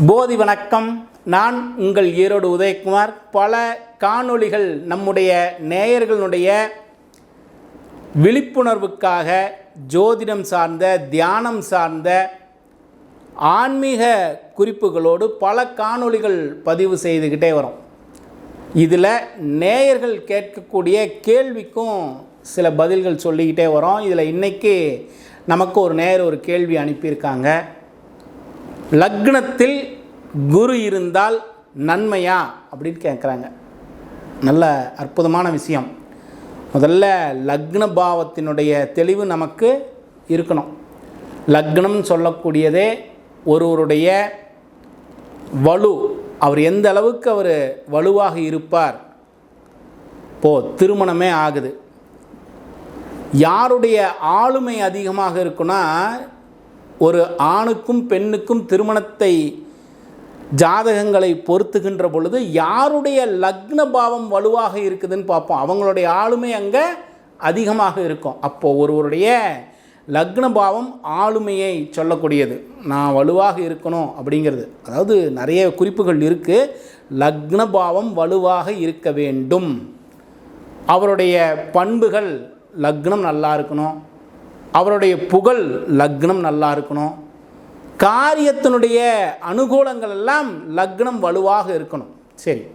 போதி வணக்கம். நான் உங்கள் ஈரோடு உதயகுமார். பல காணொளிகள் நம்முடைய நேயர்களுடைய விழிப்புணர்வுக்காக ஜோதிடம் சார்ந்த தியானம் சார்ந்த ஆன்மீக குறிப்புகளோடு பல காணொளிகள் பதிவு செய்துக்கிட்டே வரோம். இதில் நேயர்கள் கேட்கக்கூடிய கேள்விக்கும் சில பதில்கள் சொல்லிக்கிட்டே வரோம். இதில் இன்றைக்கி நமக்கு ஒரு நேயர் ஒரு கேள்வி அனுப்பியிருக்காங்க. லக்னத்தில் குரு இருந்தால் நன்மையா அப்படின்னு கேட்குறாங்க நல்ல அற்புதமான விஷயம். முதல்ல லக்ன பாவத்தினுடைய தெளிவு நமக்கு இருக்கணும். லக்னம் சொல்லக்கூடியதே ஒருவருடைய வலு. அவர் எந்த அளவுக்கு அவர் வலுவாக இருப்பார் இப்போ திருமணமே ஆகுது. யாருடைய ஆளுமை அதிகமாக இருக்குன்னா ஒரு ஆணுக்கும் பெண்ணுக்கும் திருமணத்தை ஜாதகங்களை பொருத்துகின்ற பொழுது யாருடைய லக்ன பாவம் வலுவாக இருக்குதுன்னு பார்ப்போம். அவங்களுடைய ஆளுமை அங்கே அதிகமாக இருக்கும். அப்போது ஒருவருடைய லக்ன பாவம் ஆளுமையை சொல்லக்கூடியது. நான் வலுவாக இருக்கணும் அப்படிங்கிறது. அதாவது நிறைய குறிப்புகள் இருக்குது லக்ன பாவம் வலுவாக இருக்க வேண்டும். அவருடைய பண்புகள் லக்னம் நல்லா இருக்கணும். அவருடைய புகழ் லக்னம் நல்லா இருக்கணும். காரியத்தினுடைய அனுகூலங்கள் எல்லாம் லக்னம் வலுவாக இருக்கணும். சரி.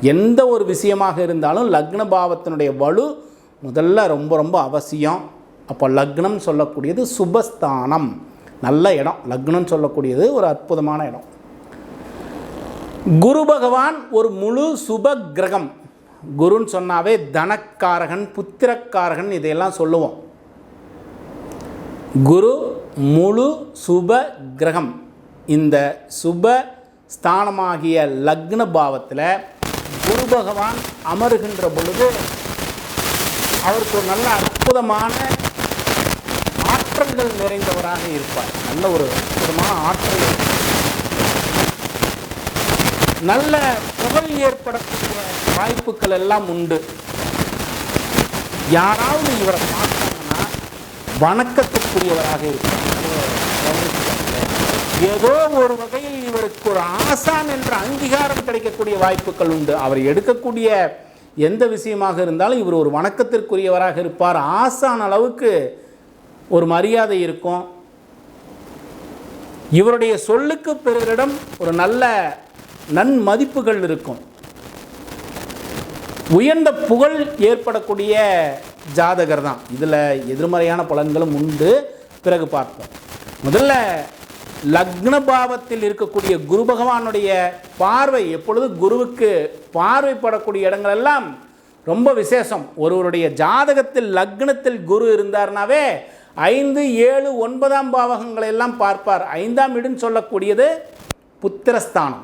எந்த ஒரு விஷயமாக இருந்தாலும் லக்ன பாவத்தினுடைய வலு முதல்ல ரொம்ப ரொம்ப அவசியம். அப்போ லக்னம் சொல்லக்கூடியது சுபஸ்தானம். நல்ல இடம். லக்னம் சொல்லக்கூடியது ஒரு அற்புதமான இடம். குரு பகவான் ஒரு முழு சுப கிரகம். குருன்னு சொன்னாவே தனக்காரகன் புத்திரக்காரகன் இதையெல்லாம் சொல்லுவோம். குரு முழு சுப கிரகம். இந்த சுப ஸ்தானமாகிய லக்ன பாவத்தில் குரு பகவான் அமருகின்ற பொழுது அவருக்கு ஒரு நல்ல அற்புதமான ஆற்றல்கள் நிறைந்தவராக இருப்பார். நல்ல ஒரு அற்புதமான ஆற்றல். நல்ல புகழ் ஏற்படக்கூடிய வாய்ப்புகள் எல்லாம் உண்டு. யாராவது இவரை பார்த்தாங்கன்னா வணக்கத்துக்குரியவராக இருப்பார் ஏதோ ஒரு வகையில் இவருக்கு ஒரு ஆசான் என்ற அங்கீகாரம் கிடைக்கக்கூடிய வாய்ப்புகள் உண்டு. அவர் எடுக்கக்கூடிய எந்த விஷயமாக இருந்தாலும் இவர் ஒரு வணக்கத்திற்குரியவராக இருப்பார். ஆசான் அளவுக்கு ஒரு மரியாதை இருக்கும். இவருடைய சொல்லுக்கு பிறரிடம் ஒரு நல்ல நன்மதிப்புகள் இருக்கும். உயர்ந்த புகழ் ஏற்படக்கூடிய ஜாதகர் தான் இதில் எதிர்மறையான பலன்களும் உண்டு. பிறகு பார்ப்போம். முதல்ல லக்ன பாவத்தில் இருக்கக்கூடிய குரு பகவானுடைய பார்வை எப்பொழுது குருவுக்கு பார்வைப்படக்கூடிய இடங்களெல்லாம் ரொம்ப விசேஷம். ஒருவருடைய ஜாதகத்தில் லக்னத்தில் குரு இருந்தார்னாவே ஐந்து ஏழு ஒன்பதாம் பாவகங்களை எல்லாம் பார்ப்பார். ஐந்தாம் இடுன்னு சொல்லக்கூடியது புத்திரஸ்தானம்.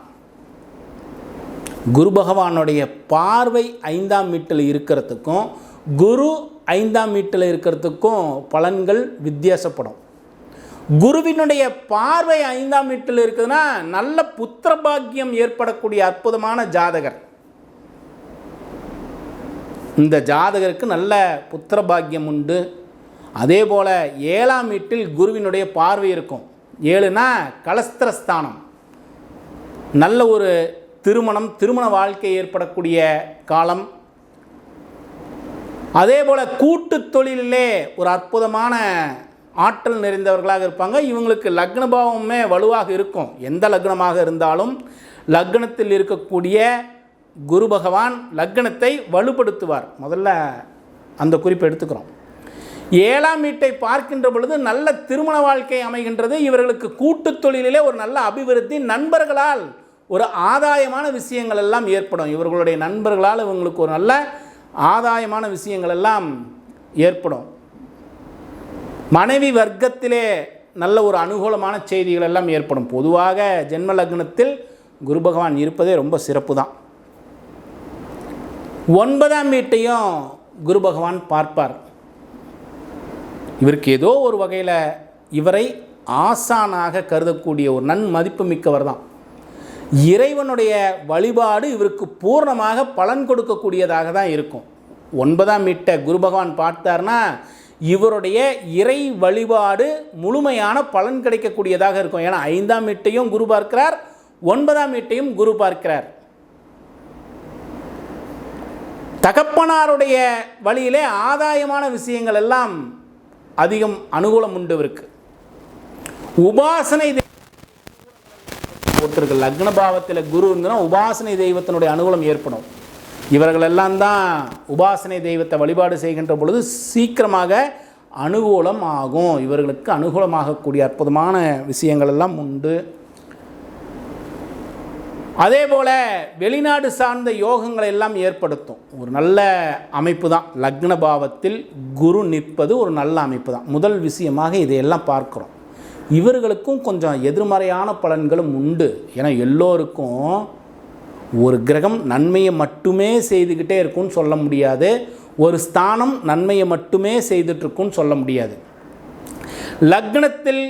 குரு பகவானுடைய பார்வை ஐந்தாம் வீட்டில் இருக்கிறதுக்கும் குரு ஐந்தாம் வீட்டில் இருக்கிறதுக்கும் பலன்கள் வித்தியாசப்படும். குருவினுடைய பார்வை ஐந்தாம் வீட்டில் இருக்குதுன்னா நல்ல புத்திர பாக்கியம் ஏற்படக்கூடிய அற்புதமான ஜாதகர். இந்த ஜாதகருக்கு நல்ல புத்திர பாக்கியம் உண்டு. அதே போல் ஏழாம் வீட்டில் குருவினுடைய பார்வை இருக்கும். ஏழுனா கலஸ்திரஸ்தானம். நல்ல ஒரு திருமணம் திருமண வாழ்க்கை ஏற்படக்கூடிய காலம் அதே போல் கூட்டு தொழிலிலே ஒரு அற்புதமான ஆற்றல் நிறைந்தவர்களாக இருப்பாங்க. இவங்களுக்கு லக்னபாவமே வலுவாக இருக்கும். எந்த லக்னமாக இருந்தாலும் லக்னத்தில் இருக்கக்கூடிய குரு பகவான் லக்னத்தை வலுப்படுத்துவார். முதல்ல அந்த குறிப்பை எடுத்துக்கிறோம். ஏழாம் வீட்டை பார்க்கின்ற பொழுது நல்ல திருமண வாழ்க்கை அமைகின்றது. இவர்களுக்கு கூட்டு தொழிலிலே ஒரு நல்ல அபிவிருத்தி நண்பர்களால் ஒரு ஆதாயமான விஷயங்கள் எல்லாம் ஏற்படும். இவர்களுடைய நண்பர்களால் இவங்களுக்கு ஒரு நல்ல ஆதாயமான விஷயங்கள் எல்லாம் ஏற்படும். மனைவி வர்க்கத்திலே நல்ல ஒரு அனுகூலமான செய்திகள் எல்லாம் ஏற்படும். பொதுவாக ஜென்ம லக்னத்தில் குரு பகவான் இருப்பதே ரொம்ப சிறப்பு தான். ஒன்பதாம் வீட்டையும் குரு பகவான் பார்ப்பார். இவருக்கு ஏதோ ஒரு வகையில் இவரை ஆசானாக கருதக்கூடிய ஒரு நன்மதிப்பு மிக்கவர் தான். இறைவனுடைய வழிபாடு இவருக்கு பூர்ணமாக பலன் கொடுக்கக்கூடியதாக தான் இருக்கும். ஒன்பதாம் வீட்டை குரு பகவான் பார்த்தார்னா இவருடைய இறை வழிபாடு முழுமையான பலன் கிடைக்கக்கூடியதாக இருக்கும். ஏன்னா ஐந்தாம் மீட்டையும் குரு பார்க்கிறார் ஒன்பதாம் மீட்டையும் குரு பார்க்கிறார். தகப்பனாருடைய வழியிலே ஆதாயமான விஷயங்கள் எல்லாம் அதிகம் அனுகூலம் உண்டு இவருக்கு. உபாசனை தெய்வம் ஒருத்தருக்கு லக்ன பாவத்தில் குரு உபாசனை தெய்வத்தினுடைய அனுகூலம் ஏற்படும். இவர்களெல்லாம் தான் உபாசனை தெய்வத்தை வழிபாடு செய்கின்ற பொழுது சீக்கிரமாக அனுகூலம் ஆகும். இவர்களுக்கு அனுகூலமாகக்கூடிய அற்புதமான விஷயங்கள் எல்லாம் உண்டு. அதே போல் வெளிநாடு சார்ந்த யோகங்களை எல்லாம் ஏற்படுத்தும். ஒரு நல்ல அமைப்பு தான். லக்ன பாவத்தில் குரு நிற்பது ஒரு நல்ல அமைப்பு தான். முதல் விஷயமாக இதையெல்லாம் பார்க்குறோம். இவர்களுக்கும் கொஞ்சம் எதிர்மறையான பலன்களும் உண்டு. ஏன்னா எல்லோருக்கும் ஒரு கிரகம் நன்மையை மட்டுமே செய்துக்கிட்டே இருக்கும்னு சொல்ல முடியாது. ஒரு ஸ்தானம் நன்மையை மட்டுமே செய்துட்ருக்குன்னு சொல்ல முடியாது. லக்னத்தில்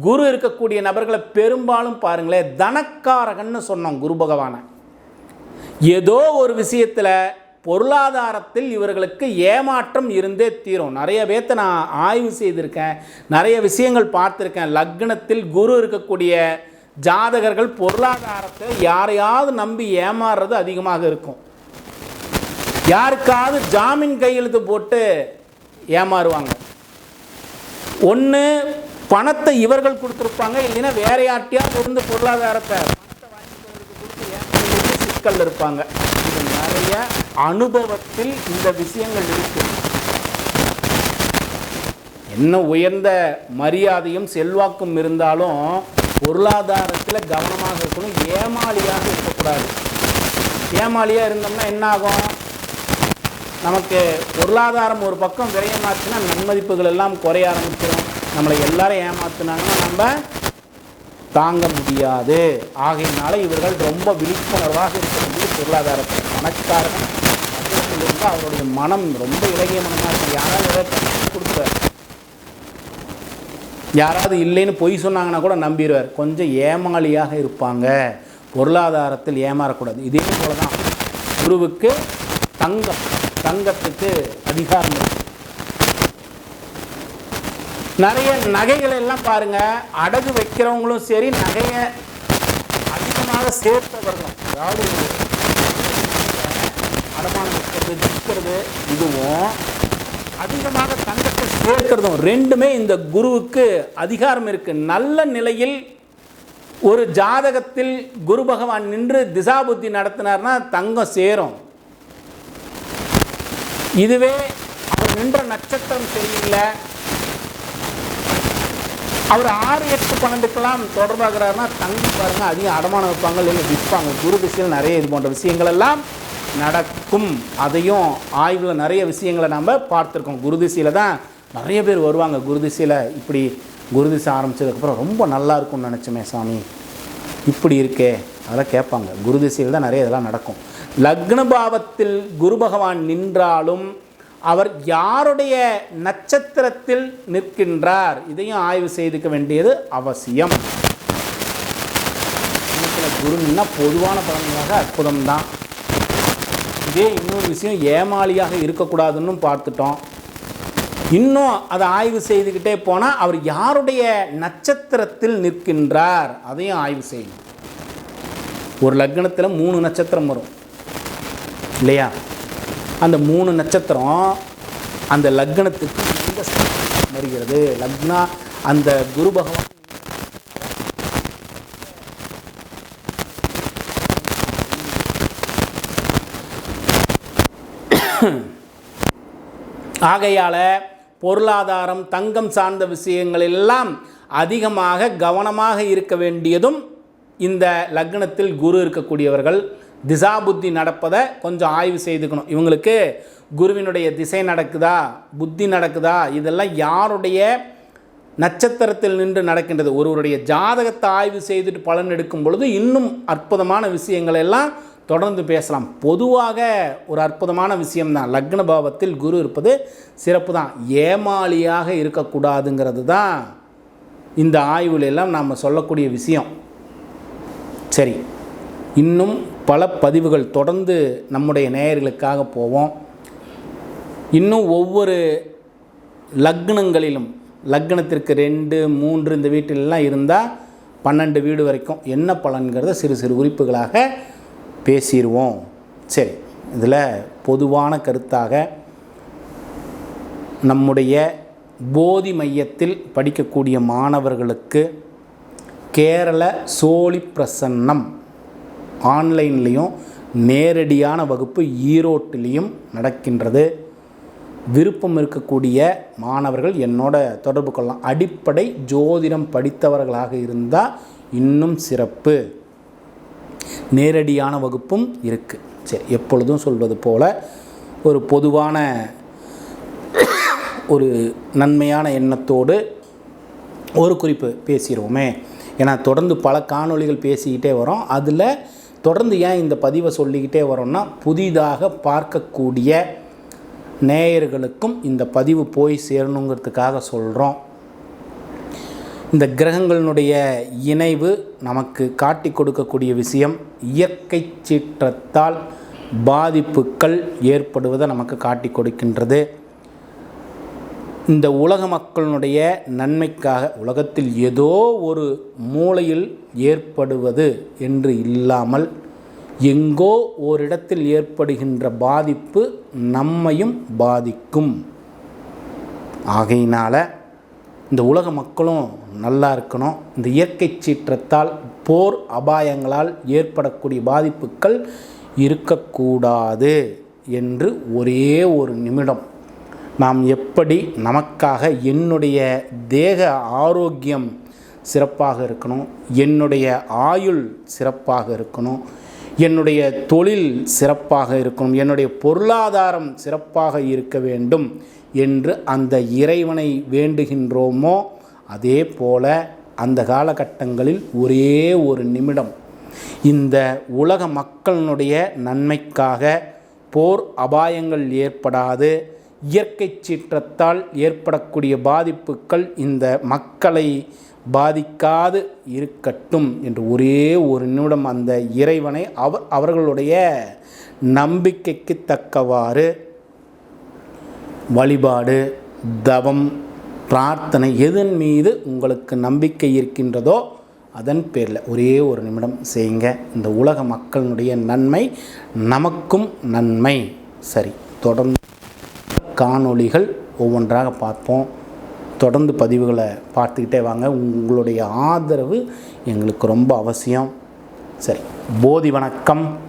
குரு இருக்கக்கூடிய நபர்களை பெரும்பாலும் பாருங்களேன் தனக்காரகன்னு சொன்னோம் குரு பகவானை. ஏதோ ஒரு விஷயத்தில் பொருளாதாரத்தில் இவர்களுக்கு ஏமாற்றம் இருந்தே தீரும். நிறைய பேர்த்த நான் ஆய்வு செய்திருக்கேன். நிறைய விஷயங்கள் பார்த்துருக்கேன். லக்னத்தில் குரு இருக்கக்கூடிய ஜாதகர்கள் பொருளாதாரத்தை யாரையாவது நம்பி ஏமாறுறது அதிகமாக இருக்கும். யாருக்காவது ஜாமீன் கையெழுத்து போட்டு ஏமாறுவாங்க. ஒன்று பணத்தை இவர்கள் கொடுத்துருப்பாங்க. இல்லைன்னா வேற யார்ட்டையாவது இருந்து பொருளாதாரத்தை பணத்தை வாங்கி கொடுத்து சிக்கல் இருப்பாங்க. நிறைய அனுபவத்தில் இந்த விஷயங்கள் இருக்கு. என்ன உயர்ந்த மரியாதையும் செல்வாக்கும் இருந்தாலும் பொருளாதாரத்தில் கவனமாக இருக்கணும். ஏமாளியாக இருக்கக்கூடாது. ஏமாளியாக இருந்தோம்னா என்ன ஆகும் நமக்கு பொருளாதாரம் ஒரு பக்கம் விரையமாச்சுன்னா நன்மதிப்புகள் எல்லாம் குறைய ஆரம்பிச்சிடும் நம்மளை எல்லாரும் ஏமாத்தினாங்கன்னா நம்ம தாங்க முடியாது. ஆகையினால இவர்கள் ரொம்ப விழிப்புணர்வாக இருக்க வேண்டியது பொருளாதாரத்தில். பணக்காரன் இருந்து அவருடைய மனம் ரொம்ப இலகிய மனமாக இருக்கு யாராவது ஏதாவது யாராவது இல்லைன்னு பொய் சொன்னாங்கன்னா கூட நம்பிடுவார். கொஞ்சம் ஏமாளியாக இருப்பாங்க. பொருளாதாரத்தில் ஏமாறக்கூடாது. இதே போல தான் குருவுக்கு தங்கம் தங்கத்துக்கு அதிகாரம் நிறைய நகைகள் எல்லாம் பாருங்க. அடகு வைக்கிறவங்களும் சரி நகையை அதிகமாக சேர்த்தவர்களும். அதாவது அடமானம் வைக்கிறது விற்கிறது இதுவும் அதிகமாக தங்கத்தை சேர்க்கிறதும் ரெண்டுமே இந்த குருவுக்கு அதிகாரம் இருக்கு. நல்ல நிலையில் ஒரு ஜாதகத்தில் குரு பகவான் நின்று திசாபுத்தி நடத்தினார்னா தங்கம் சேரும். இதுவே அவர் நின்ற நட்சத்திரம் சரியில்லை. அவர் ஆறு எட்டு பன்னெண்டுக்கெல்லாம் தொடர்பாகிறாருன்னா தங்கி பாருங்க அதிகம் அடமானம் வைப்பாங்க இல்லை விற்பாங்க. குரு திசையில் நிறைய இது போன்ற விஷயங்கள் எல்லாம் நடக்கும். அதையும் ஆய்வில் நிறைய விஷயங்களை நம்ம பார்த்துருக்கோம். குருதிசையில் தான் நிறைய பேர் வருவாங்க. குருதிசையில் இப்படி குருதிசை ஆரம்பித்ததுக்கப்புறம் ரொம்ப நல்லா இருக்கும்னு நினச்சோமே சாமி. இப்படி இருக்கே அதெல்லாம் கேட்பாங்க. குருதிசையில் தான் நிறைய இதெல்லாம் நடக்கும். லக்ன பாவத்தில் குரு பகவான் நின்றாலும் அவர் யாருடைய நட்சத்திரத்தில் நிற்கின்றார்? இதையும் ஆய்வு செய்துக்க வேண்டியது அவசியம். குருன்னா பொதுவான பலன்களாக அற்புதம்தான். இதே இன்னொரு விஷயம் ஏமாளியாக இருக்கக்கூடாதுன்னு பார்த்துட்டோம். இன்னும் அதை ஆய்வு செய்துக்கிட்டே போனால் அவர் யாருடைய நட்சத்திரத்தில் நிற்கின்றார்? அதையும் ஆய்வு செய்யணும் ஒரு லக்னத்தில் மூணு நட்சத்திரம் வரும். இல்லையா? அந்த மூணு நட்சத்திரம் அந்த லக்னத்துக்கு எந்த வருகிறது. லக்னா அந்த குரு பகவான் ஆகையால் பொருளாதாரம் தங்கம் சார்ந்த விஷயங்கள் எல்லாம் அதிகமாக கவனமாக இருக்க வேண்டியதும் இந்த லக்னத்தில் குரு இருக்கக்கூடியவர்கள். திசா புத்தி நடப்பதை கொஞ்சம் ஆய்வு செய்துக்கணும். இவங்களுக்கு குருவினுடைய திசை நடக்குதா? புத்தி நடக்குதா? இதெல்லாம் யாருடைய நட்சத்திரத்தில் நின்று நடக்கின்றது? ஒருவருடைய ஜாதகத்தை ஆய்வு செய்துட்டு பலன் எடுக்கும் பொழுது இன்னும் அற்புதமான விஷயங்கள் எல்லாம் தொடர்ந்து பேசலாம். பொதுவாக ஒரு அற்புதமான விஷயம்தான். லக்ன பாவத்தில் குரு இருப்பது சிறப்பு தான். ஏமாளியாக இருக்கக்கூடாதுங்கிறது தான் இந்த ஆய்வுல எல்லாம் நாம் சொல்லக்கூடிய விஷயம். சரி இன்னும் பல பதிவுகள் தொடர்ந்து நம்முடைய நேயர்களுக்காக போவோம். இன்னும் ஒவ்வொரு லக்னங்களிலும் லக்னத்திற்கு ரெண்டு மூன்று இந்த வீட்டிலெலாம் இருந்தால் பன்னெண்டு வீடு வரைக்கும் என்ன பலன்கிறத சிறு சிறு குறிப்புகளாக பேசிடுவோம் சரி இதில் பொதுவான கருத்தாக நம்முடைய போதி மையத்தில் படிக்கக்கூடிய மாணவர்களுக்கு கேரள சோழி பிரசன்னம் ஆன்லைன்லேயும் நேரடியான வகுப்பு ஈரோட்டிலையும் நடக்கின்றது. விருப்பம் இருக்கக்கூடிய மாணவர்கள் என்னோட தொடர்பு கொள்ளலாம். அடிப்படை ஜோதிடம் படித்தவர்களாக இருந்தால் இன்னும் சிறப்பு. நேரடியான வகுப்பும் இருக்குது சரி எப்பொழுதும் சொல்வது போல் ஒரு பொதுவான ஒரு நன்மையான எண்ணத்தோடு ஒரு குறிப்பு பேசிடுவோமே ஏன்னா தொடர்ந்து பல காணொளிகள் பேசிக்கிட்டே வரோம். அதில் தொடர்ந்து ஏன் இந்த பதிவை சொல்லிக்கிட்டே வரோம்னா புதிதாக பார்க்கக்கூடிய நேயர்களுக்கும் இந்த பதிவு போய் சேரணுங்கிறதுக்காக சொல்கிறோம் இந்த கிரகங்களினுடைய இணைவு நமக்கு காட்டி கொடுக்கக்கூடிய விஷயம் இயற்கை சீற்றத்தால் பாதிப்புகள் ஏற்படுவதை நமக்கு காட்டி கொடுக்கின்றது. இந்த உலக மக்களினுடைய நன்மைக்காக உலகத்தில் ஏதோ ஒரு மூலையில் ஏற்படுவது என்று இல்லாமல் எங்கோ ஓரிடத்தில் ஏற்படுகின்ற பாதிப்பு நம்மையும் பாதிக்கும். ஆகையினால் இந்த உலக மக்களும் நல்லா இருக்கணும். இந்த இயற்கை சீற்றத்தால் போர் அபாயங்களால் ஏற்படக்கூடிய பாதிப்புகள் இருக்கக்கூடாது என்று ஒரே ஒரு நிமிடம். நாம் எப்படி நமக்காக என்னுடைய தேக ஆரோக்கியம் சிறப்பாக இருக்கணும் என்னுடைய ஆயுள் சிறப்பாக இருக்கணும் என்னுடைய தொழில் சிறப்பாக இருக்கணும் என்னுடைய பொருளாதாரம் சிறப்பாக இருக்க வேண்டும் என்று அந்த இறைவனை வேண்டுகின்றோமோ அதே போல அந்த காலகட்டங்களில் ஒரே ஒரு நிமிடம் இந்த உலக மக்களினுடைய நன்மைக்காக போர் அபாயங்கள் ஏற்படாது இயற்கை சீற்றத்தால் ஏற்படக்கூடிய பாதிப்புகள் இந்த மக்களை பாதிக்காது இருக்கட்டும் என்று ஒரே ஒரு நிமிடம் அந்த இறைவனை அவர் அவர்களுடைய நம்பிக்கைக்கு தக்கவாறு வழிபாடு தவம் பிரார்த்தனை எதன் மீது உங்களுக்கு நம்பிக்கை இருக்கின்றதோ அதன் பேரில் ஒரே ஒரு நிமிடம் செய்யுங்க. இந்த உலக மக்களினுடைய நன்மை நமக்கும் நன்மை. சரி தொடர்ந்து காணொளிகள் ஒவ்வொன்றாக பார்ப்போம். தொடர்ந்து பதிவுகளை பார்த்துக்கிட்டே வாங்க. உங்களுடைய ஆதரவு எங்களுக்கு ரொம்ப அவசியம். சரி போதி வணக்கம்.